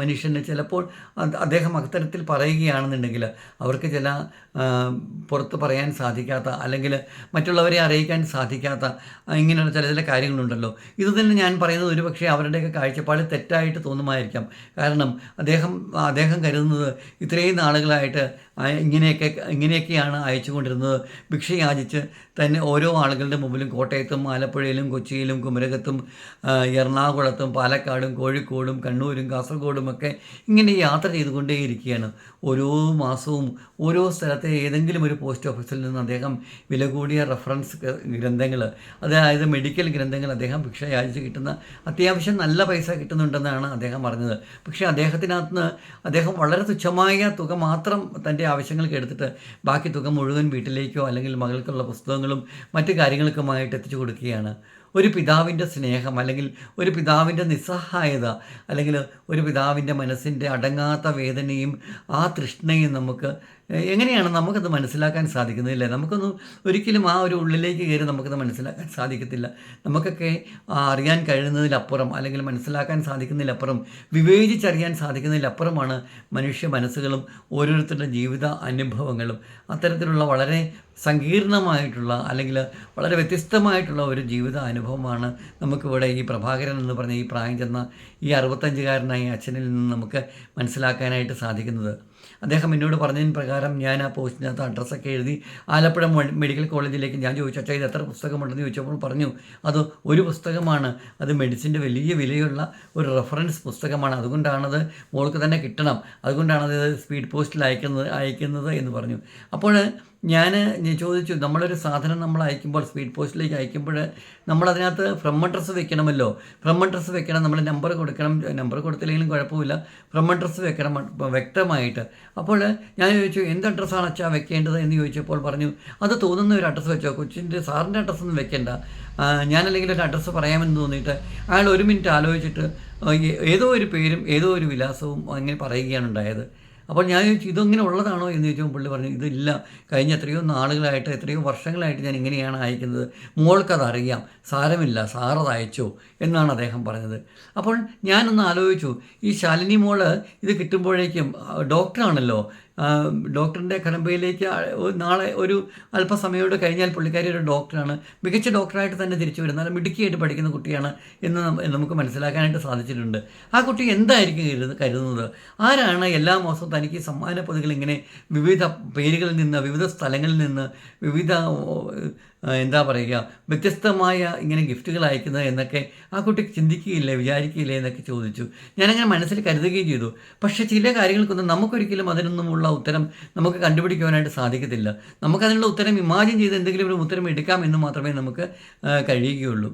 മനുഷ്യന് ചിലപ്പോൾ അദ്ദേഹം അത്തരത്തിൽ പറയുകയാണെന്നുണ്ടെങ്കിൽ അവർക്ക് ചില പുറത്ത് പറയാൻ സാധിക്കാത്ത അല്ലെങ്കിൽ മറ്റുള്ളവരെ അറിയിക്കാൻ സാധിക്കാത്ത ഇങ്ങനെയുള്ള ചില ചില കാര്യങ്ങളുണ്ടല്ലോ. ഇത് തന്നെ ഞാൻ പറയുന്നത് ഒരുപക്ഷെ അവരുടെയൊക്കെ കാഴ്ചപ്പാട് തെറ്റായിട്ട് തോന്നുമായിരിക്കാം. കാരണം അദ്ദേഹം അദ്ദേഹം കരുതുന്നത് ഇത്രയും നാളുകളായിട്ട് ഇങ്ങനെയൊക്കെ ഇങ്ങനെയൊക്കെയാണ് അയച്ചുകൊണ്ടിരുന്നത്. ഭിക്ഷ യാചിച്ച് തന്നെ ഓരോ ആളുകളുടെ മുമ്പിലും കോട്ടയത്തും ആലപ്പുഴയിലും കൊച്ചിയിലും കുമരകത്തും എറണാകുളത്തും പാലക്കാടും കോഴിക്കോടും കണ്ണൂരും കാസർഗോഡും ഒക്കെ ഇങ്ങനെ യാത്ര ചെയ്തുകൊണ്ടേയിരിക്കുകയാണ്. ഓരോ മാസവും ഓരോ സ്ഥലത്തെ ഏതെങ്കിലും ഒരു പോസ്റ്റ് ഓഫീസിൽ നിന്ന് അദ്ദേഹം വില കൂടിയ റെഫറൻസ് ഗ്രന്ഥങ്ങൾ അതായത് മെഡിക്കൽ ഗ്രന്ഥങ്ങൾ അദ്ദേഹം ഭിക്ഷ യാചിച്ച് കിട്ടുന്ന അത്യാവശ്യം നല്ല പൈസ കിട്ടുന്നുണ്ടെന്നാണ് അദ്ദേഹം പറഞ്ഞത്. പക്ഷേ അദ്ദേഹത്തിനകത്ത് അദ്ദേഹം വളരെ തുച്ഛമായ തുക മാത്രം തന്റെ ആവശ്യങ്ങൾക്ക് എടുത്തിട്ട് ബാക്കി തുക മുഴുവൻ വീട്ടിലേക്കോ അല്ലെങ്കിൽ മകൾക്കുള്ള പുസ്തകങ്ങളും മറ്റു കാര്യങ്ങൾക്കുമായിട്ട് എത്തിച്ചു കൊടുക്കുകയാണ്. ഒരു പിതാവിന്റെ സ്നേഹം അല്ലെങ്കിൽ ഒരു പിതാവിന്റെ നിസ്സഹായത അല്ലെങ്കിൽ ഒരു പിതാവിന്റെ മനസ്സിന്റെ അടങ്ങാത്ത വേദനയും ആ തൃഷ്ണയും നമുക്ക് എങ്ങനെയാണ് നമുക്കത് മനസ്സിലാക്കാൻ സാധിക്കുന്നില്ല നമുക്കൊന്നും ഒരിക്കലും ആ ഒരു ഉള്ളിലേക്ക് കയറി നമുക്കത് മനസ്സിലാക്കാൻ സാധിക്കത്തില്ല. നമുക്കൊക്കെ അറിയാൻ കഴിയുന്നതിലപ്പുറം അല്ലെങ്കിൽ മനസ്സിലാക്കാൻ സാധിക്കുന്നതിലപ്പുറം വിവേചിച്ചറിയാൻ സാധിക്കുന്നതിലപ്പുറമാണ് മനുഷ്യ മനസ്സുകളും ഓരോരുത്തരുടെ ജീവിത അനുഭവങ്ങളും. അത്തരത്തിലുള്ള വളരെ സങ്കീർണമായിട്ടുള്ള അല്ലെങ്കിൽ വളരെ വ്യത്യസ്തമായിട്ടുള്ള ഒരു ജീവിത അനുഭവമാണ് നമുക്കിവിടെ ഈ പ്രഭാകരൻ എന്ന് പറഞ്ഞ ഈ പ്രായം ചെന്ന ഈ അറുപത്തഞ്ചുകാരനായ അച്ഛനിൽ നിന്ന് നമുക്ക് മനസ്സിലാക്കാനായിട്ട് സാധിക്കുന്നത്. അദ്ദേഹം എന്നോട് പറഞ്ഞതിന് പ്രകാരം ഞാൻ ആ പോസ്റ്റിനകത്ത് അഡ്രസ്സൊക്കെ എഴുതി ആലപ്പുഴ മെഡിക്കൽ കോളേജിലേക്ക് ഞാൻ ചോദിച്ചു അച്ഛാ ഇത് എത്ര പുസ്തകമുണ്ടെന്ന്? ചോദിച്ചപ്പോൾ പറഞ്ഞു അത് ഒരു പുസ്തകമാണ്. അത് മെഡിസിന്റെ വലിയ വിലയുള്ള ഒരു റെഫറൻസ് പുസ്തകമാണ്. അതുകൊണ്ടാണത് മോൾക്ക് തന്നെ കിട്ടണം. അതുകൊണ്ടാണത് സ്പീഡ് പോസ്റ്റിൽ അയക്കുന്നത് അയക്കുന്നത് എന്ന് പറഞ്ഞു. അപ്പോൾ ഞാൻ ചോദിച്ചു നമ്മളൊരു സാധനം നമ്മൾ അയക്കുമ്പോൾ സ്പീഡ് പോസ്റ്റിലേക്ക് അയക്കുമ്പോൾ നമ്മളതിനകത്ത് ഫ്രം അഡ്രസ്സ് വെക്കണമല്ലോ. ഫ്രം അഡ്രസ്സ് വെക്കണം നമ്മൾ നമ്പർ കൊടുക്കണം നമ്പർ കൊടുത്തില്ലെങ്കിലും കുഴപ്പമില്ല. ഫ്രം അഡ്രസ്സ് വെക്കണം വ്യക്തമായിട്ട്. അപ്പോൾ ഞാൻ ചോദിച്ചു എന്ത് അഡ്രസ്സാണ് അച്ഛാ വെക്കേണ്ടത്? എന്ന് ചോദിച്ചപ്പോൾ പറഞ്ഞു അത് തോന്നുന്ന ഒരു അഡ്രസ്സ് വെച്ചോ കൊച്ചിന്റെ സാറിന്റെ അഡ്രസ്സൊന്നും വെക്കണ്ട. ആ, ഞാനല്ലെങ്കിൽ ഒരു അഡ്രസ്സ് പറയാമെന്ന് തോന്നിയിട്ട് അയാൾ ഒരു മിനിറ്റ് ആലോചിച്ചിട്ട് ഏതോ ഒരു പേരും ഏതോ ഒരു വിലാസവും അങ്ങനെ പറയുകയാണ് ഉണ്ടായത്. അപ്പോൾ ഞാൻ ചോദിച്ചു ഇതെങ്ങനെ ഉള്ളതാണോ? എന്ന് ചോദിച്ചപ്പോൾ പുള്ളി പറഞ്ഞു ഇതില്ല കഴിഞ്ഞ എത്രയോ നാളുകളായിട്ട് എത്രയോ വർഷങ്ങളായിട്ട് ഞാൻ ഇങ്ങനെയാണ് അയക്കുന്നത്. മോൾക്കത് അറിയാം സാരമില്ല സാറത് അയച്ചോ എന്നാണ് അദ്ദേഹം പറഞ്ഞത്. അപ്പോൾ ഞാനൊന്ന് ആലോചിച്ചു ഈ ശാലിനി മോൾ ഇത് കിട്ടുമ്പോഴേക്കും ഡോക്ടറാണല്ലോ ഡോക്ടറിന്റെ കടമ്പയിലേക്ക് നാളെ ഒരു അല്പസമയോട് കഴിഞ്ഞാൽ പുള്ളിക്കാരി ഒരു ഡോക്ടറാണ്. മികച്ച ഡോക്ടറായിട്ട് തന്നെ തിരിച്ചു വരുന്ന. നല്ല മിടുക്കിയായിട്ട് പഠിക്കുന്ന കുട്ടിയാണ് എന്ന് നമുക്ക് മനസ്സിലാക്കാനായിട്ട് സാധിച്ചിട്ടുണ്ട്. ആ കുട്ടി എന്തായിരിക്കും കരുത കരുതുന്നത്? ആരാണ് എല്ലാ മാസവും തനിക്ക് സമ്മാന പൊതുകൾ ഇങ്ങനെ വിവിധ പേരുകളിൽ നിന്ന് വിവിധ സ്ഥലങ്ങളിൽ നിന്ന് വിവിധ എന്താ പറയുക വ്യത്യസ്തമായ ഇങ്ങനെ ഗിഫ്റ്റുകൾ അയക്കുന്നത് എന്നൊക്കെ ആ കുട്ടി ചിന്തിക്കുകയില്ലേ വിചാരിക്കുകയില്ലേ എന്നൊക്കെ ചോദിച്ചു. ഞാനങ്ങനെ മനസ്സിൽ കരുതുകയും ചെയ്തു. പക്ഷേ ചില കാര്യങ്ങൾക്കൊന്നും നമുക്കൊരിക്കലും അതിനൊന്നുമുള്ള ഉത്തരം നമുക്ക് കണ്ടുപിടിക്കുവാനായിട്ട് സാധിക്കത്തില്ല. നമുക്കതിനുള്ള ഉത്തരം ഇമാജിൻ ചെയ്ത് എന്തെങ്കിലും ഒരു ഉത്തരം എടുക്കാം എന്ന് മാത്രമേ നമുക്ക് കഴിയുകയുള്ളൂ.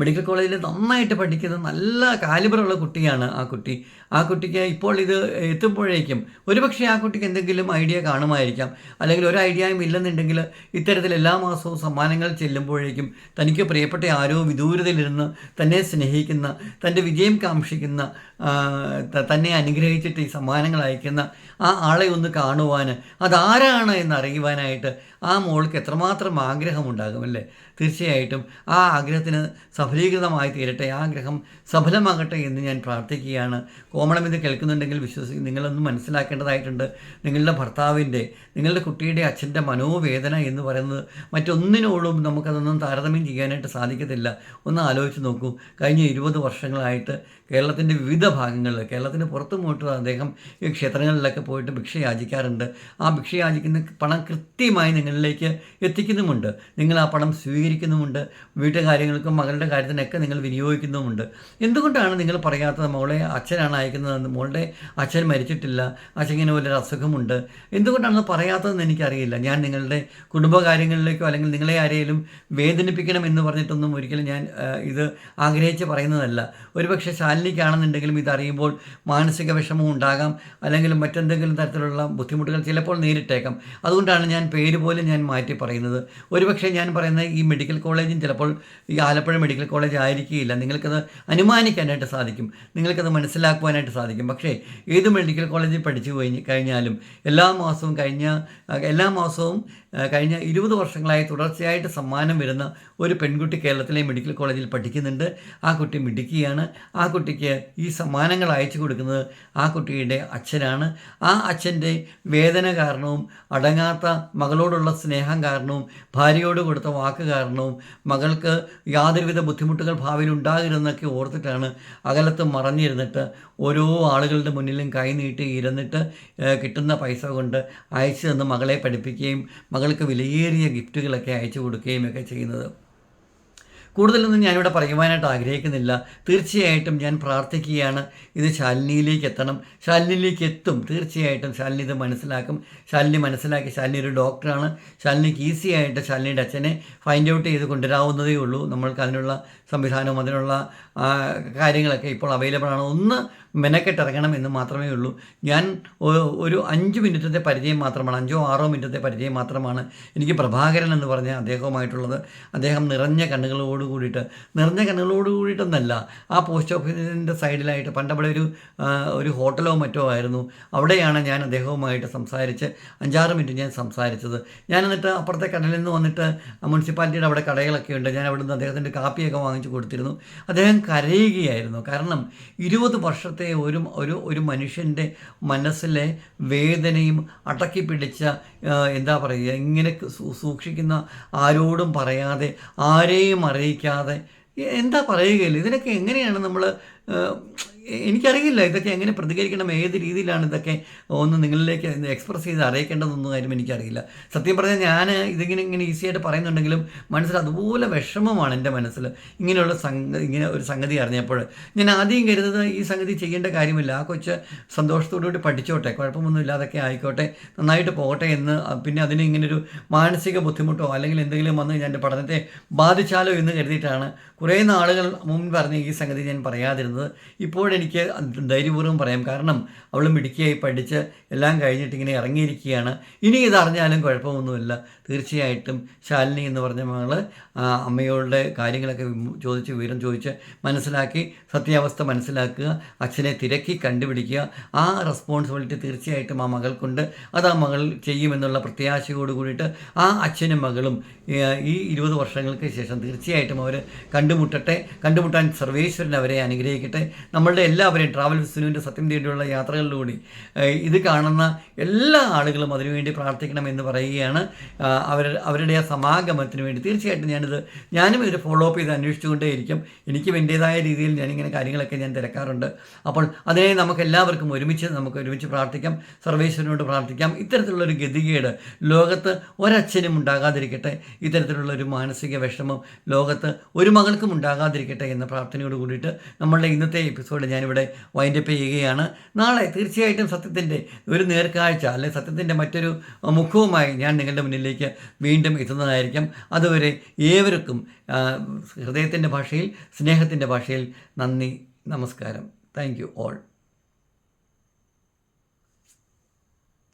മെഡിക്കൽ കോളേജിൽ നന്നായിട്ട് പഠിക്കുന്ന നല്ല കാലിബറുള്ള കുട്ടിയാണ് ആ കുട്ടി. ആ കുട്ടിക്ക് ഇപ്പോൾ ഇത് എത്തുമ്പോഴേക്കും ഒരുപക്ഷെ ആ കുട്ടിക്ക് എന്തെങ്കിലും ഐഡിയ കാണുമായിരിക്കാം. അല്ലെങ്കിൽ ഒരു ഐഡിയയും ഇല്ലെന്നുണ്ടെങ്കിൽ ഇത്തരത്തിൽ എല്ലാ മാസവും സമ്മാനങ്ങൾ ചെല്ലുമ്പോഴേക്കും തനിക്ക് പ്രിയപ്പെട്ട ആരോ വിദൂരതയിലിരുന്ന് തന്നെ സ്നേഹിക്കുന്ന തന്റെ വിജയം കാക്ഷിക്കുന്ന തന്നെ അനുഗ്രഹിച്ചിട്ട് ഈ സമ്മാനങ്ങൾ അയക്കുന്ന ആ ആളെ ഒന്ന് കാണുവാൻ അതാരാണ് എന്ന് അറിയുവാനായിട്ട് ആ മോൾക്ക് എത്രമാത്രം ആഗ്രഹമുണ്ടാകും അല്ലേ? തീർച്ചയായിട്ടും ആ ആഗ്രഹത്തിന് സഫലീകൃതമായി തീരട്ടെ ആ ആഗ്രഹം സഫലമാകട്ടെ എന്ന് ഞാൻ പ്രാർത്ഥിക്കുകയാണ്. കോമളം ഇത് കേൾക്കുന്നുണ്ടെങ്കിൽ വിശ്വസിക്കും. നിങ്ങളൊന്ന് മനസ്സിലാക്കേണ്ടതായിട്ടുണ്ട്. നിങ്ങളുടെ ഭർത്താവിന്റെ നിങ്ങളുടെ കുട്ടിയുടെ അച്ഛന്റെ മനോവേദന എന്ന് പറയുന്നത് മറ്റൊന്നിനോടും നമുക്കതൊന്നും താരതമ്യം ചെയ്യാനായിട്ട് സാധിക്കത്തില്ല. ഒന്ന് ആലോചിച്ച് നോക്കൂ. കഴിഞ്ഞ ഇരുപത് വർഷങ്ങളായിട്ട് കേരളത്തിന്റെ വിവിധ ഭാഗങ്ങളിൽ കേരളത്തിന് പുറത്തു പോയിട്ട് അദ്ദേഹം ഈ ക്ഷേത്രങ്ങളിലൊക്കെ പോയിട്ട് ഭിക്ഷ യാചിക്കാറുണ്ട് ആ ഭിക്ഷ യാചിക്കുന്ന പണം കൃത്യമായി നിങ്ങളിലേക്ക് എത്തിക്കുന്നുമുണ്ട്. നിങ്ങൾ ആ പണം സ്വീകരിക്കുന്നുമുണ്ട്. വീട്ടുകാര്യങ്ങൾക്കും മകളുടെ കാര്യത്തിനൊക്കെ നിങ്ങൾ വിനിയോഗിക്കുന്നുമുണ്ട്. എന്തുകൊണ്ടാണ് നിങ്ങൾ പറയാത്തത്? മോളെ അച്ഛനാണ് അയക്കുന്നതെന്ന്. മോളുടെ അച്ഛൻ മരിച്ചിട്ടില്ല. അച്ഛനിങ്ങനെ വലിയൊരു അസുഖമുണ്ട്. എന്തുകൊണ്ടാണെന്ന് പറയാത്തതെന്ന് എനിക്കറിയില്ല. ഞാൻ നിങ്ങളുടെ കുടുംബകാര്യങ്ങളിലേക്കോ അല്ലെങ്കിൽ നിങ്ങളെ ആരെയും വേദനിപ്പിക്കണം എന്ന് പറഞ്ഞിട്ടൊന്നും ഒരിക്കലും ഞാൻ ഇത് ആഗ്രഹിച്ച് പറയുന്നതല്ല. ഒരുപക്ഷെ ശാലിനിക്കാണെന്നുണ്ടെങ്കിലും ഇതറിയുമ്പോൾ മാനസിക വിഷമം ഉണ്ടാകാം. അല്ലെങ്കിൽ മറ്റെന്തെങ്കിലും തരത്തിലുള്ള ബുദ്ധിമുട്ടുകൾ ചിലപ്പോൾ നേരിട്ടേക്കാം. അതുകൊണ്ടാണ് ഞാൻ പേര് പോലും ഞാൻ മാറ്റി പറയുന്നത്. ഒരുപക്ഷെ ഞാൻ പറയുന്നത് ഈ മെഡിക്കൽ കോളേജും ചിലപ്പോൾ ഈ ആലപ്പുഴ മെഡിക്കൽ കോളേജ് ആയിരിക്കില്ല നിങ്ങൾക്കത് അനുമാനിക്കാനായിട്ട് സാധിക്കും. നിങ്ങൾക്കത് മനസ്സിലാക്കുവാനായിട്ട് സാധിക്കും. പക്ഷേ ഏത് മെഡിക്കൽ കോളേജിൽ പഠിച്ചു കഴിഞ്ഞ് കഴിഞ്ഞാലും എല്ലാ മാസവും കഴിഞ്ഞ എല്ലാ മാസവും കഴിഞ്ഞ ഇരുപത് വർഷങ്ങളായി തുടർച്ചയായിട്ട് സമ്മാനം വരുന്ന ഒരു പെൺകുട്ടി കേരളത്തിലെ മെഡിക്കൽ കോളേജിൽ പഠിക്കുന്നുണ്ട്. ആ കുട്ടി മിടുക്കിയാണ്. ആ കുട്ടിക്ക് ഈ സമ്മാനങ്ങൾ അയച്ചു കൊടുക്കുന്നത് ആ കുട്ടിയുടെ അച്ഛനാണ്. ആ അച്ഛന്റെ വേദന കാരണവും അടങ്ങാത്ത മകളോടുള്ള സ്നേഹം കാരണവും ഭാര്യയോട് കൊടുത്ത വാക്ക് കാരണവും മകൾക്ക് യാതൊരുവിധ ബുദ്ധിമുട്ടുകൾ ഭാവിയിൽ ഉണ്ടാകരുതെന്നൊക്കെ ഓർത്തിട്ടാണ് അകലത്ത് മറഞ്ഞിരുന്നിട്ട് ഓരോ ആളുകളുടെ മുന്നിലും കൈ നീട്ടി ഇരുന്നിട്ട് കിട്ടുന്ന പൈസ കൊണ്ട് അയച്ചു തന്ന് മകളെ പഠിപ്പിക്കുകയും മകൾക്ക് വിലയേറിയ ഗിഫ്റ്റുകളൊക്കെ അയച്ചു കൊടുക്കുകയും ഒക്കെ ചെയ്യുന്നത്. കൂടുതലൊന്നും ഞാനിവിടെ പറയുവാനായിട്ട് ആഗ്രഹിക്കുന്നില്ല. തീർച്ചയായിട്ടും ഞാൻ പ്രാർത്ഥിക്കുകയാണ്. ഇത് ശാലിനിയിലേക്ക് എത്തണം. ശാലിനിയിലേക്ക് എത്തും. തീർച്ചയായിട്ടും ശാലിനി ഇത് മനസ്സിലാക്കും. ശാലിനി മനസ്സിലാക്കി ശാലിനി ഒരു ഡോക്ടറാണ്. ശാലിനിക്ക് ഈസി ആയിട്ട് ശാലിനിയുടെ അച്ഛനെ ഫൈൻഡ് ഔട്ട് ചെയ്ത് കൊണ്ടുവരാവുന്നതേ ഉള്ളൂ. നമ്മൾക്ക് അതിനുള്ള സംവിധാനവും അതിനുള്ള കാര്യങ്ങളൊക്കെ ഇപ്പോൾ അവൈലബിൾ ആണ്. ഒന്ന് മെനക്കെട്ടിറങ്ങണം എന്ന് മാത്രമേ ഉള്ളൂ. ഞാൻ ഒരു അഞ്ച് മിനിറ്റത്തെ പരിചയം മാത്രമാണ് അഞ്ചോ ആറോ മിനിറ്റത്തെ പരിചയം മാത്രമാണ് എനിക്ക് പ്രഭാകരൻ എന്ന് പറഞ്ഞ അദ്ദേഹവുമായിട്ടുള്ളത്. അദ്ദേഹം നിറഞ്ഞ കണ്ണുകളോട് കൂടിയിട്ട് നിറഞ്ഞ കണ്ണുകളോട് കൂടിയിട്ടൊന്നല്ല ആ പോസ്റ്റ് ഓഫീസിന്റെ സൈഡിലായിട്ട് പണ്ടവിടെ ഒരു ഒരു ഹോട്ടലോ മറ്റോ ആയിരുന്നു. അവിടെയാണ് ഞാൻ അദ്ദേഹവുമായിട്ട് സംസാരിച്ച് അഞ്ചാറ് മിനിറ്റ് ഞാൻ സംസാരിച്ചത്. ഞാൻ എന്നിട്ട് അപ്പുറത്തെ കടലിൽ നിന്ന് വന്നിട്ട് മുനിസിപ്പാലിറ്റിയുടെ അവിടെ കടകളൊക്കെ ഉണ്ട്. ഞാൻ അവിടെ നിന്ന് അദ്ദേഹത്തിന്റെ കാപ്പിയൊക്കെ വാങ്ങിച്ചു കൊടുത്തിരുന്നു. അദ്ദേഹം കരയുകയായിരുന്നു. കാരണം ഇരുപത് വർഷത്തെ ഒരു ഒരു ഒരു മനുഷ്യന്റെ മനസ്സിലെ വേദനയും അടക്കി പിടിച്ച എന്താ പറയുക ഇങ്ങനെ സൂക്ഷിക്കുന്ന ആരോടും പറയാതെ ആരെയും അറിയിക്കാതെ എന്താ പറയുകയില്ല. ഇതിനൊക്കെ എങ്ങനെയാണ് നമ്മൾ എനിക്കറിയില്ല ഇതൊക്കെ എങ്ങനെ പ്രതികരിക്കണം ഏത് രീതിയിലാണ് ഇതൊക്കെ ഒന്ന് നിങ്ങളിലേക്ക് എക്സ്പ്രസ് ചെയ്ത് അറിയിക്കേണ്ടതെന്നൊന്നും കാര്യം എനിക്കറിയില്ല. സത്യം പറഞ്ഞാൽ ഞാൻ ഇതിങ്ങനെ ഇങ്ങനെ ഈസി ആയിട്ട് പറയുന്നുണ്ടെങ്കിലും മനസ്സിൽ അതുപോലെ വിഷമമാണ് എന്റെ മനസ്സിൽ. ഇങ്ങനെയുള്ള സംഗതി ഇങ്ങനെ ഒരു സംഗതി അറിഞ്ഞപ്പോൾ ഞാൻ ആദ്യം കരുതുന്നത് ഈ സംഗതി ചെയ്യേണ്ട കാര്യമില്ല. ആ കൊച്ച് സന്തോഷത്തോടുകൂടി പഠിച്ചോട്ടെ കുഴപ്പമൊന്നും ഇല്ലാതൊക്കെ ആയിക്കോട്ടെ നന്നായിട്ട് പോകട്ടെ എന്ന് പിന്നെ അതിന് ഇങ്ങനൊരു മാനസിക ബുദ്ധിമുട്ടോ അല്ലെങ്കിൽ എന്തെങ്കിലും വന്ന് ഞാൻ എന്റെ പഠനത്തെ ബാധിച്ചാലോ എന്ന് കരുതിയിട്ടാണ് കുറേ നാളുകൾ മുമ്പ് പറഞ്ഞ ഈ സംഗതി ഞാൻ പറയാതിരുന്നത്. ഇപ്പോഴെനിക്ക് ധൈര്യപൂർവം പറയാം. കാരണം അവൾ മിടുക്കിയായി പഠിച്ച് എല്ലാം കഴിഞ്ഞിട്ട് ഇങ്ങനെ ഇറങ്ങിയിരിക്കുകയാണ്. ഇനി ഇതറിഞ്ഞാലും കുഴപ്പമൊന്നുമില്ല. തീർച്ചയായിട്ടും ശാലിനി എന്ന് പറഞ്ഞ മകൾ അമ്മയോടെ കാര്യങ്ങളൊക്കെ ചോദിച്ച് വിവരം ചോദിച്ച് മനസ്സിലാക്കി സത്യാവസ്ഥ മനസ്സിലാക്കുക അച്ഛനെ തിരക്കി കണ്ടുപിടിക്കുക. ആ റെസ്പോൺസിബിലിറ്റി തീർച്ചയായിട്ടും ആ മകൾക്കുണ്ട്. അത് ആ മകൾ ചെയ്യുമെന്നുള്ള പ്രത്യാശയോട് കൂടിയിട്ട് ആ അച്ഛനും മകളും ഈ ഇരുപത് വർഷങ്ങൾക്ക് ശേഷം തീർച്ചയായിട്ടും അവർ കണ്ടുമുട്ടട്ടെ. കണ്ടുമുട്ടാൻ സർവേശ്വരൻ അവരെ അനുഗ്രഹിക്കട്ടെ. നമ്മളുടെ എല്ലാവരെയും ട്രാവൽ വിസ്നുവിന്റെ സത്യം തേടിയുള്ള യാത്രകളിലൂടെ ഇത് കാണുന്ന എല്ലാ ആളുകളും അതിനുവേണ്ടി പ്രാർത്ഥിക്കണം എന്ന് പറയുകയാണ്. അവർ അവരുടെ ആ സമാഗമത്തിന് വേണ്ടി. തീർച്ചയായിട്ടും ഞാനിത് ഞാനും ഇത് ഫോളോ അപ്പ് ചെയ്ത് അന്വേഷിച്ചുകൊണ്ടേയിരിക്കും. എനിക്കും എന്റേതായ രീതിയിൽ ഞാനിങ്ങനെ കാര്യങ്ങളൊക്കെ ഞാൻ തിരക്കാറുണ്ട്. അപ്പോൾ അതിനെ നമുക്ക് എല്ലാവർക്കും ഒരുമിച്ച് നമുക്ക് ഒരുമിച്ച് പ്രാർത്ഥിക്കാം. സർവേശ്വരനോട് പ്രാർത്ഥിക്കാം. ഇത്തരത്തിലുള്ളൊരു ഗതികേട് ലോകത്ത് ഒരച്ഛനും ഉണ്ടാകാതിരിക്കട്ടെ. ഇത്തരത്തിലുള്ള ഒരു മാനസിക വിഷമം ലോകത്ത് ഒരു മകൾക്കും ഉണ്ടാകാതിരിക്കട്ടെ എന്ന പ്രാർത്ഥനയോട് കൂടിയിട്ട് നമ്മളുടെ ഇന്നത്തെ എപ്പിസോഡ് ഞാനിവിടെ വൈൻഡപ്പ് ചെയ്യുകയാണ്. നാളെ തീർച്ചയായിട്ടും സത്യത്തിന്റെ ഒരു നേർക്കാഴ്ച അല്ലെങ്കിൽ സത്യത്തിന്റെ മറ്റൊരു മുഖവുമായി ഞാൻ നിങ്ങളുടെ മുന്നിലേക്ക് വീണ്ടും എത്തുന്നതായിരിക്കും. അതുവരെ ഏവർക്കും ഹൃദയത്തിന്റെ ഭാഷയിൽ സ്നേഹത്തിന്റെ ഭാഷയിൽ നന്ദി നമസ്കാരം. Thank you all.